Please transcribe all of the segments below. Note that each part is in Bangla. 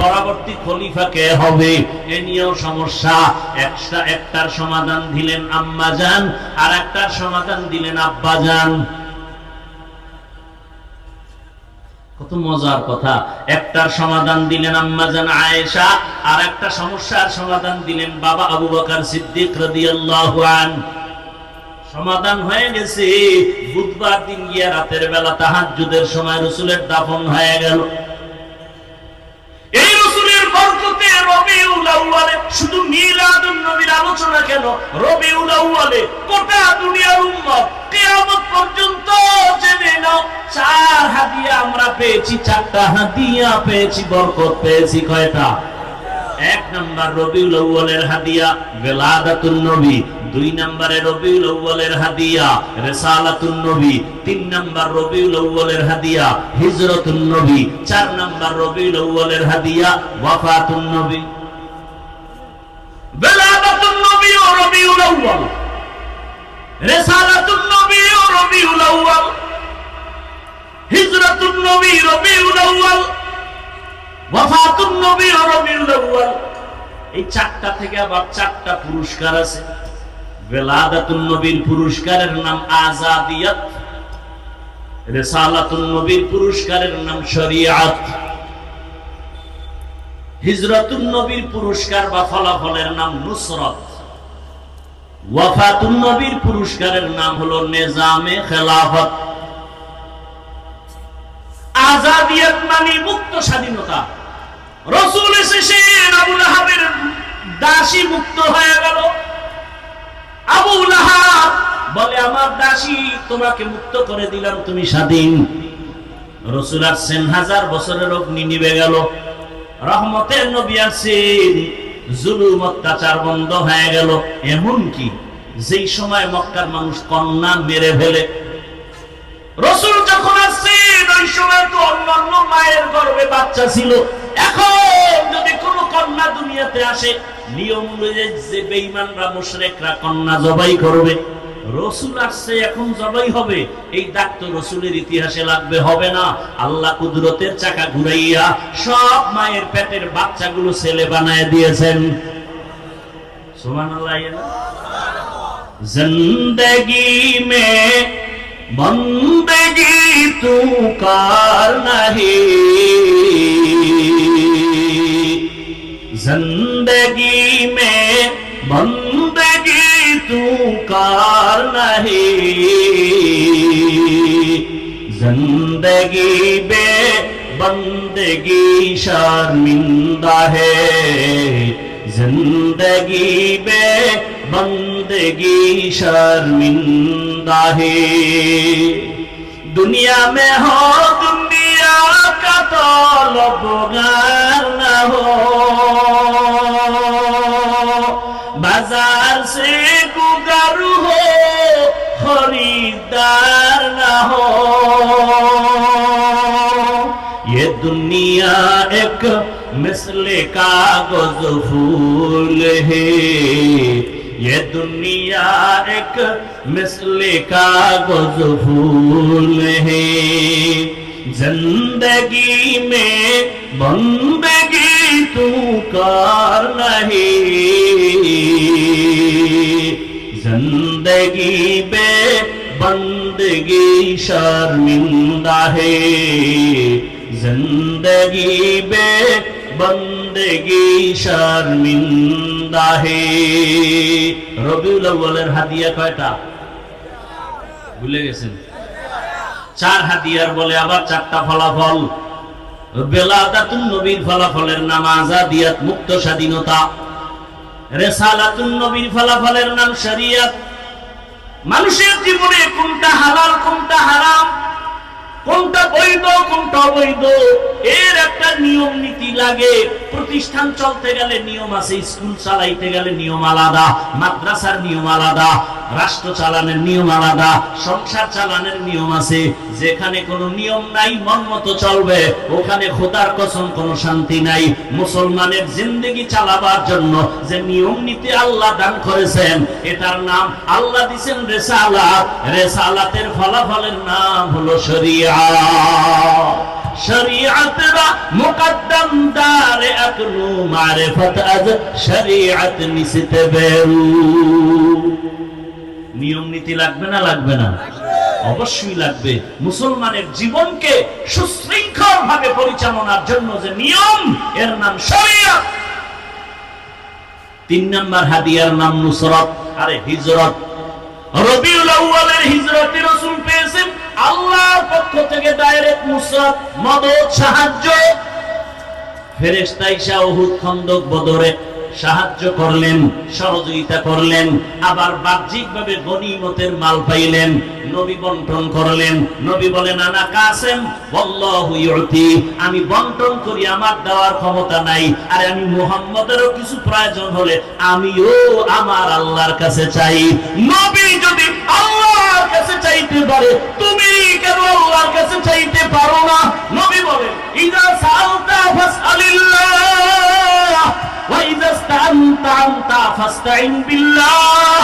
পরবর্তী খলিফা কে হবে? এ নিয়েও সমস্যা। একটা, একটার সমাধান দিলেন আম্মাজান আর একটার সমাধান দিলেন আব্বাজান কত মজার কথা। একটার সমাধান দিলেন আম্মাজান আয়েশা আর একটা সমস্যার সমাধান দিলেন বাবা আবু বকর সিদ্দিক রাদিয়াল্লাহু সমাধান হয়ে গেছে। বুধবার দিন গিয়া রাতের বেলা তাহাজ্জুদের সময় রসুলের দাফন হয়ে গেল। এই রসুলের বরকতে রবিউল আউয়ালে শুধু মিলাদুন নবীর আলোচনা কেন? রবিউল আউয়ালে গোটা দুনিয়ার উম্মত কিয়ামত পর্যন্ত জেনে নাও, চার হাদিয়া আমরা পেয়েছি, চারটা হাদিয়া পেয়েছি, বরকত পেয়েছি কয়টা? এক নাম্বার রবিউল আউয়ালের হাদিয়া, বেলাদাতুন নবী দুই নম্বরে রবিউল আউয়ালের হাদিয়া, রিসালাতুন নবী। তিন নাম্বার রবিউল আউয়ালের হাদিয়া, হিজরতুন নবী। চার নাম্বার রবিউল আউয়ালের হাদিয়া, ওয়াফাতুন নবী। বেলাদাতুন নবী ও রবিউল আউয়াল। রিসালাতুন নবী ও রবিউল আউয়াল। হিজরতুন নবী, রবিউল আউয়াল। ওয়াফাতুন নবী ও রবিউল আউয়াল। এই চারটা থেকে আবার চারটা পুরস্কার আছে। নবীর পুরস্কারের নাম আজাদিয়াত নবীর পুরস্কারের নাম শরিয়াত। নবীর পুরস্কার বা ফলাফলের নাম নুসরত। নবীর পুরস্কারের নাম হলো নিজামে খেলাফত। আজাদিয়াত মানে মুক্ত স্বাধীনতা। রসুল আবু লাহাবের দাসী মুক্ত হয়ে গেল আবু লাহাব বলে আমার দাসী তোমাকে মুক্ত করে দিলাম তুমি স্বাধীন। রসুল আসছেন, হাজার বছরের অগ্নি নিবে গেল। রহমতের নবী আসছেন, জুলুম অত্যাচার বন্ধ হয়ে গেল। এমন কি? যেই সময় মক্কার মানুষ কন্যা মেরে ফেলে। রসুল যখন আসছেন, ওই সময় তো অন্যান্য মায়ের বাচ্চা ছিল। এখন যদি কোন কন্যা দুনিয়াতে আসে, নিয়ম অনুযায়ী যে বেঈমানরা, মুশরিকরা কন্যা জবাই করবে। রসুল আসছে, এখন জবাই হবে। এই দাগ তো রসুলের ইতিহাসে লাগবে, হবে না। আল্লাহ কুদরতের চাকা ঘুরাইয়া সব মায়ের পেটের বাচ্চাগুলো ছেলে বানায় দিয়েছেন। সোমান ইয়ে জিন্দগি মে বন্দগি তু কার নাহি। জিন্দগি মে कार नहीं जिंदगी बे बंदगी शर्मिंदा है जिंदगी बे बंदगी शर्मिंदा है दुनिया में हो दुनिया का तलबगार न हो बाजार से हो, खरीदार न हो। ये दुनिया एक मिसले कागज़ फूल है। ये दुनिया एक मिसले कागज़ फूल है। ज़िंदगी में बंदगी तू कर नहीं। زندگی بے بندگی شرمندہ হে زندگی بے বন্দেগি শর্মিন্দা হে রবিউল আউ্বালের হাদিয়া কয়টা? ভুলে গেছেন? চার হাতিয়ার বলে আবার চারটা ফলাফল। বেলা নবীর ফলাফলের নাম আজাদিয়াত, মুক্ত স্বাধীনতা। রেসালাতুন নবীর ফলাফলের নাম শরিয়াত। মানুষের জীবনে কোনটা হালাল, কোনটা হারাম, কোনটা বৈধ, কোনটা অবৈধ একটা নিয়ম নীতি লাগে। প্রতিষ্ঠান চলতে গেলে নিয়ম আছে, স্কুল চালাইতে গেলে নিয়ম আলাদা, মাদ্রাসার নিয়ম আলাদা, রাষ্ট্র চালানোর নিয়ম আলাদা, সংসার চালানোর নিয়ম আছে। যেখানে কোনো নিয়ম নাই, মন মতো চলবে, ওখানে খোদার কসম কোনো শান্তি নাই। মুসলমানের জিন্দগি চালাবার জন্য যে নিয়ম নীতি আল্লাহ দান করেছেন, এটার নাম আল্লাহ দিছেন রেসালাত। রেসালাতের ফলাফলের নাম হলো শরিয়া। নিয়ম নীতি লাগবে না লাগবে না? অবশ্যই লাগবে। মুসলমানের জীবনকে সুশৃঙ্খল ভাবে পরিচালনার জন্য যে নিয়ম, এর নাম শরীয়ত। তিন নাম্বার হাদিয়ার নাম নুসরত। আরে হিজরত। রবিউল আউয়ালের হিজরতে রাসূল পেয়েছেন। আল্লাহর পক্ষ থেকে ডাইরেক্ট নুসরত, মদদ, সাহায্য। ফেরেশতা ঈসা উহুদ খন্দক বদরে সাহায্য করলেন, সহযোগিতা করলেন, আবার বাহ্যিকভাবে গনিমতের মাল পাইলেন, নবী বন্টন করলেন। নবী বলেন, আনা কাসেম ইউতি, আমি বন্টন করি, আমার দেওয়ার ক্ষমতা নাই, আর আমি মুহাম্মদেরও কিছু প্রয়োজন হলে আমিও আমার আল্লাহর কাছে চাই। নবী যদি আল্লাহর কাছে চাইতে পারে। তুমি কেন আল্লাহর কাছে চাইতে পারো না? নবী বলেন, ইদা সালতা ফাসআলিল্লাহ, ওয়া ইদা ইস্তানতা আনতা ফাস্তাইন বিল্লাহ।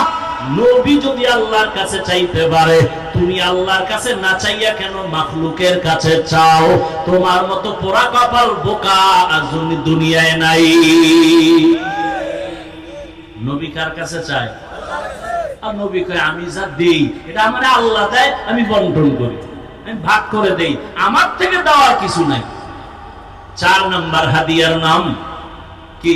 নবী যদি আল্লাহর কাছে চাইতে পারে, তুমি আল্লাহর কাছে না চাইয়া কেন মাখলুকের কাছে চাও? তোমার মতো পোড়া কপাল বোকা আজ দুনিয়ায় নাই। নবী কার কাছে চায়? আর নবী কয়, আমি যা দেই, এটা আমার আল্লাহ দেয়, আমি বন্টন করি। আমি ভাগ করে দেই। আমার থেকে দেওয়ার কিছু নাই। চার নাম্বার হাদিয়ার নাম কি?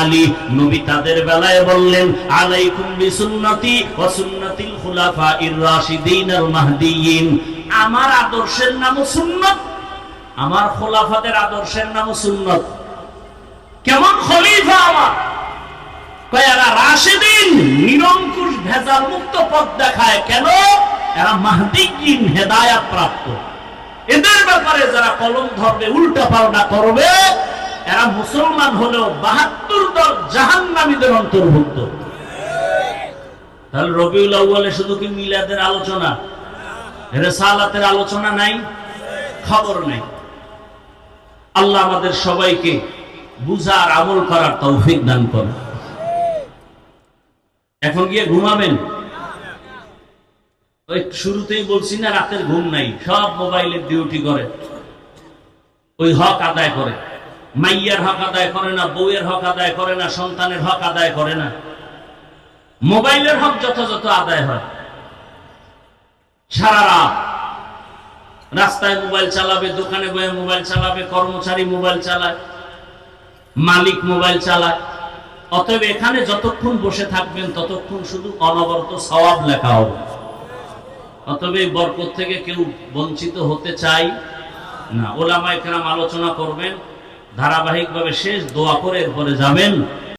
আলী। নবী তাদের বেলায় বললেন আলাইকুম বিসুন্নতি সুন্নাতিল খুলাফাইর রাশিদিন আমার আদর্শের নামও সুন্নত, আমার খোলাফাদের আদর্শের নামও সুন্নত। কেমন খলিফা আমার? এরা মুসলমান হলেও বাহাত্তর দল অন্তর্ভুক্ত। তাহলে রবিউল শুধু কি মিলাদের আলোচনা? রেসালাতের আলোচনা নাই, খবর নেই। আল্লাহ আমাদের সবাইকে বুঝার, আমল করার তৌফিক দান করে এখন গিয়ে ঘুমাবেন? ওই শুরুতেই বলছি না, রাতের ঘুম নাই, সব মোবাইলের ডিউটি করে। ওই হক আদায় করে। মাইয়ার হক আদায় করে না, বউয়ের হক আদায় করে না, সন্তানের হক আদায় করে না। মোবাইলের হক যথাযথ আদায় হয়। সারা রাত। রাস্তায় মোবাইল চালাবে, দোকানে বয়ে মোবাইল চালাবে, কর্মচারী মোবাইল চালায়, মালিক মোবাইল চালায়। অতএব এখানে যতক্ষণ বসে থাকবেন, ততক্ষণ শুধু অনবরত সওয়াব লেখা হবে। অতএব এই বরকত থেকে কেউ বঞ্চিত হতে চাই না। ওলামায়ে কেরাম আলোচনা করবেন, ধারাবাহিকভাবে শেষ দোয়া করে এরপরে যাবেন।